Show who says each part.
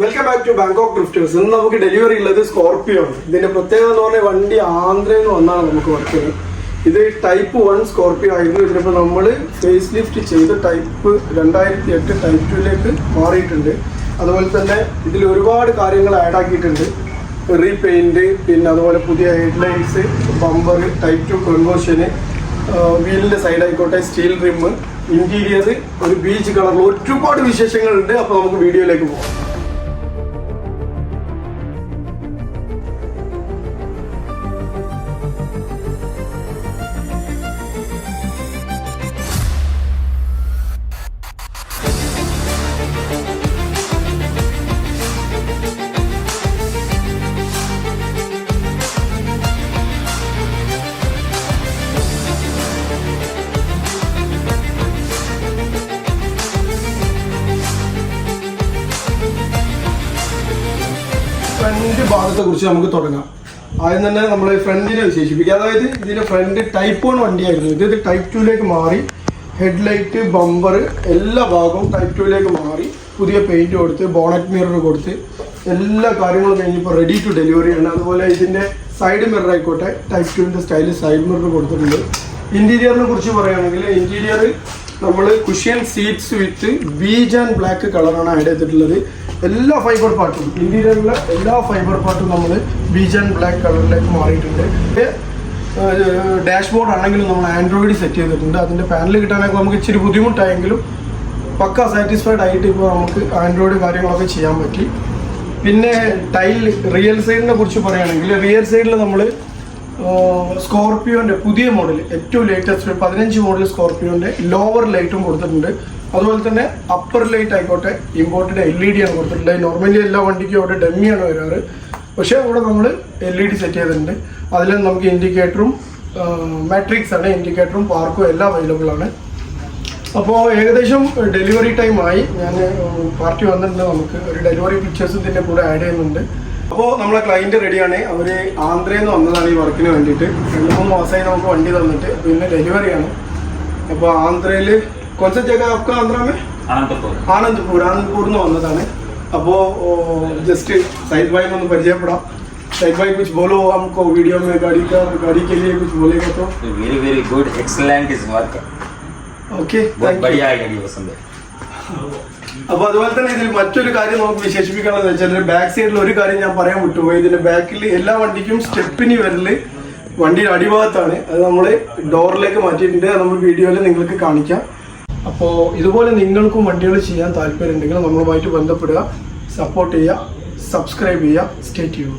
Speaker 1: Welcome back to Bangkok drifters ഇന്ന് നമുക്ക് delivery ഉള്ളത് സ്കോർപിയോ ആണ്. ഇതിന്റെ പ്രത്യേകത എന്ന് പറഞ്ഞാൽ വണ്ടി ആന്ധ്രയിൽ നിന്ന് വന്നാണ് നമുക്ക് വർക്ക് ഇത് ടൈപ്പ് വൺ സ്കോർപിയോ ആയിരുന്നു. ഇതിനിപ്പോൾ നമ്മൾ ഫേസ് ലിഫ്റ്റ് ചെയ്ത് ടൈപ്പ് രണ്ടായിരത്തി എട്ട് ടൈപ്പ് ടുവിലേക്ക് മാറിയിട്ടുണ്ട്. അതുപോലെ തന്നെ ഇതിൽ ഒരുപാട് കാര്യങ്ങൾ ആഡ് ആക്കിയിട്ടുണ്ട്. റീപെയിന്റ് പിന്നെ അതുപോലെ പുതിയ ഹെഡ്ലൈറ്റ്സ് ബമ്പർ ടൈപ്പ് ടു കൺവേർഷന് വീലിന്റെ സൈഡ് ആയിക്കോട്ടെ സ്റ്റീൽ റിമ്മ് ഇന്റീരിയർ ഒരു ബീച്ച് കളർ ഒരുപാട് വിശേഷങ്ങളുണ്ട്. അപ്പോൾ നമുക്ക് വീഡിയോയിലേക്ക് പോകാം ഫ്രണ്ട് ഭാഗത്തെ കുറിച്ച് നമുക്ക് തുടങ്ങാം. ആദ്യം തന്നെ നമ്മൾ ഫ്രണ്ടിനെ വിശേഷിപ്പിക്കുക അതായത് ഇതിന്റെ ഫ്രണ്ട് ടൈപ്പ് വൺ വണ്ടിയായിരുന്നു. ഇത് ടൈപ്പ് ടുവിലേക്ക് മാറി. ഹെഡ്ലൈറ്റ് ബമ്പർ എല്ലാ ഭാഗവും ടൈപ്പ് ടുവിലേക്ക് മാറി. പുതിയ പെയിന്റ് കൊടുത്ത് ബോണറ്റ് മിറർ കൊടുത്ത് എല്ലാ കാര്യങ്ങളും കഴിഞ്ഞിപ്പോൾ റെഡി ടു ഡെലിവറി ആണ്. അതുപോലെ ഇതിന്റെ സൈഡ് മിറർ ആയിക്കോട്ടെ ടൈപ്പ് ടുവിന്റെ സ്റ്റൈലിൽ സൈഡ് മിറർ കൊടുത്തിട്ടുണ്ട്. ഇന്റീരിയറിനെ കുറിച്ച് പറയുകയാണെങ്കിൽ ഇന്റീരിയർ നമ്മൾ cushion seats with beige and black കളറാണ് ആഡ് ചെയ്തിട്ടുള്ളത്. എല്ലാ ഫൈബർ പാർട്ടും ഇന്റീരിയറിലെ എല്ലാ ഫൈബർ പാർട്ടും നമ്മൾ ബീജ് ആൻഡ് ബ്ലാക്ക് കളറിലേക്ക് മാറിയിട്ടുണ്ട്. ഡാഷ്ബോർഡ് ആണെങ്കിലും നമ്മൾ ആൻഡ്രോയിഡ് സെറ്റ് ചെയ്തിട്ടുണ്ട്. അതിന്റെ പാനൽ കിട്ടാനൊക്കെ നമുക്ക് ഇച്ചിരി ബുദ്ധിമുട്ടായെങ്കിലും പക്ക സാറ്റിസ്ഫൈഡ് ആയിട്ട് ഇപ്പോൾ നമുക്ക് ആൻഡ്രോയിഡ് കാര്യങ്ങളൊക്കെ ചെയ്യാൻ പറ്റി. പിന്നെ ടൈൽ റിയൽ സൈഡിനെ കുറിച്ച് പറയുകയാണെങ്കിൽ റിയൽ സൈഡിൽ നമ്മൾ സ്കോർപിയോന്റെ പുതിയ മോഡൽ ഏറ്റവും ലേറ്റസ്റ്റ് പതിനഞ്ച് മോഡൽ സ്കോർപിയോന്റെ ലോവർ ലൈറ്റും കൊടുത്തിട്ടുണ്ട്. അതുപോലെ തന്നെ അപ്പർ ലൈറ്റ് ആയിക്കോട്ടെ ഇമ്പോർട്ടഡ് എൽ ഇ ഡി ആണ് കൊടുത്തിട്ടുള്ളത്. നോർമലി എല്ലാ വണ്ടിക്കും അവിടെ ഡമ്മിയാണ് വരാറ്. പക്ഷെ അവിടെ നമ്മൾ എൽ ഇ ഡി സെറ്റ് ചെയ്തിട്ടുണ്ട്. അതിൽ നമുക്ക് ഇൻഡിക്കേറ്ററും മാട്രിക്സ് ആണ് ഇൻഡിക്കേറ്ററും പാർക്കും എല്ലാം അവൈലബിൾ ആണ്. അപ്പോൾ ഏകദേശം ഡെലിവറി ടൈം ആയി. ഞാൻ പാർട്ടി വന്നിട്ടുണ്ട്. നമുക്ക് ഒരു ഡെലിവറി പിക്ചേഴ്സ് ഇതിന്റെ കൂടെ ആഡ് ചെയ്യുന്നുണ്ട്. അപ്പോൾ നമ്മളെ ക്ലയന്റ് റെഡിയാണ് അവർ ആന്ധ്രയിൽ നിന്ന് വന്നതാണ് ഈ വർക്കിന് വേണ്ടിയിട്ട്. രണ്ട് മൂന്ന് മാസമായി നമുക്ക് വണ്ടി തന്നിട്ട്. പിന്നെ ഡെലിവറിയാണ് അപ്പോൾ ആന്ധ്രയിൽ കൊച്ച ചേക്കാക്ക്
Speaker 2: ആന്ധ്രമേ
Speaker 1: ആനന്ദ്പൂർ. ആനന്ദ്പൂർ. നിന്ന് വന്നതാണ്. അപ്പോൾ ജസ്റ്റ് സൈദ് ഭായി ഒന്ന് പരിചയപ്പെടാം. सैद भाई कुछ बोलो हमको വീഡിയോ में गाड़ी का गाड़ी के लिए कुछ बोलेगा तो
Speaker 2: वेरी वेरी गुड बहुत बढ़िया है पसंद है
Speaker 1: അപ്പൊ അതുപോലെ തന്നെ ഇതിൽ മറ്റൊരു കാര്യം നമുക്ക് വിശേഷിപ്പിക്കാണെന്ന് വെച്ചാൽ ബാക്ക് സൈഡിൽ ഒരു കാര്യം ഞാൻ പറയാൻ വിട്ടുപോയി. ഇതിന്റെ ബാക്കിൽ എല്ലാ വണ്ടിക്കും സ്റ്റെപ്പിന് വരൽ വണ്ടിയുടെ അടിഭാഗത്താണ്. അത് നമ്മൾ ഡോറിലേക്ക് മാറ്റിയിട്ടുണ്ട്. നമ്മൾ വീഡിയോയിൽ നിങ്ങൾക്ക് കാണിക്കാം. അപ്പോൾ ഇതുപോലെ നിങ്ങൾക്കും വണ്ടികൾ ചെയ്യാൻ താല്പര്യം ഉണ്ടെങ്കിൽ നമ്മളുമായിട്ട് ബന്ധപ്പെടുക സപ്പോർട്ട് ചെയ്യുക സബ്സ്ക്രൈബ് ചെയ്യുക. സ്റ്റേ ചെയ്യൂ